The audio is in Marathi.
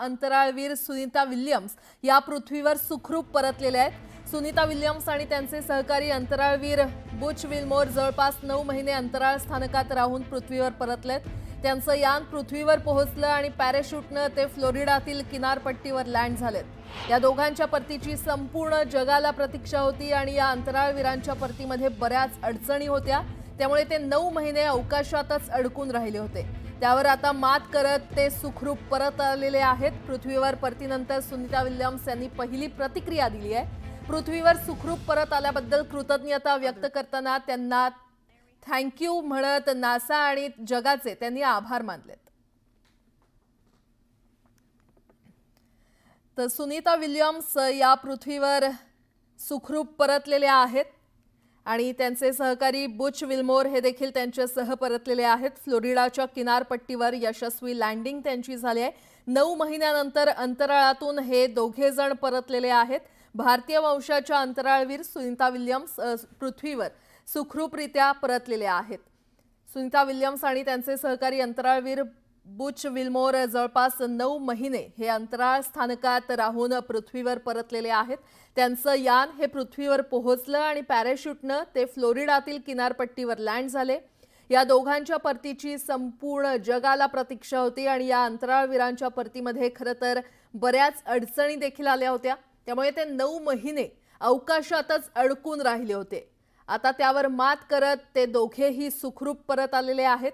अंतराळवीर सुनीता विल्यम्स या पृथ्वीवर सुखरूप परतलेल्या आहेत. सुनीता विल्यम्स आणि त्यांचे सहकारी अंतराळवीर बुच विल्मोर जवळपास नऊ महिने अंतराळ स्थानकात राहून पृथ्वीवर परतलेत. त्यांचं यान पृथ्वीवर पोहोचलं आणि पॅराशूटनं ते फ्लोरिडातील किनारपट्टीवर लँड झालेत. या दोघांच्या परतीची संपूर्ण जगाला प्रतीक्षा होती आणि या अंतराळवीरांच्या परतीमध्ये बऱ्याच अडचणी होत्या. त्यामुळे ते नऊ महिने अवकाशातच अडकून राहिले होते. त्यावर आता मात करत ते सुखरूप परत आलेले आहेत. पृथ्वीवर परतीनंतर सुनीता विल्यम्स यांनी पहिली प्रतिक्रिया दिली आहे. पृथ्वीवर सुखरूप परत आल्याबद्दल कृतज्ञता व्यक्त करताना त्यांना थँक्यू म्हणत नासा आणि जगाचे त्यांनी आभार मानलेत. तर सुनीता विल्यम्स या पृथ्वीवर सुखरूप परतलेल्या आहेत. आणि त्यांचे सहकारी बुच विल्मोर हे देखील त्यांच्यासह परतलेले आहेत. फ्लोरिडाच्या किनारपट्टीवर यशस्वी लँडिंग त्यांची झाली आहे. नऊ महिन्यानंतर अंतराळातून हे दोघे जण परतलेले आहेत. भारतीय वंशाच्या अंतराळवीर सुनीता विल्यम्स पृथ्वीवर सुखरूपरित्या परतलेले आहेत. सुनीता विल्यम्स आणि त्यांचे सहकारी अंतराळवीर बुच विल्मोर जवळपास नऊ महिने हे अंतराळ स्थानकात राहून पृथ्वीवर परतलेले आहेत. त्यांचं यान हे पृथ्वीवर पोहोचलं आणि पॅराशूटनं ते फ्लोरिडातील किनारपट्टीवर लँड झाले. या दोघांच्या परतीची संपूर्ण जगाला प्रतीक्षा होती आणि या अंतराळवीरांच्या परतीमध्ये खरं तर बऱ्याच अडचणी देखील आल्या होत्या. त्यामुळे ते नऊ महिने अवकाशातच अडकून राहिले होते. आता त्यावर मात करत ते दोघेही सुखरूप परत आलेले आहेत.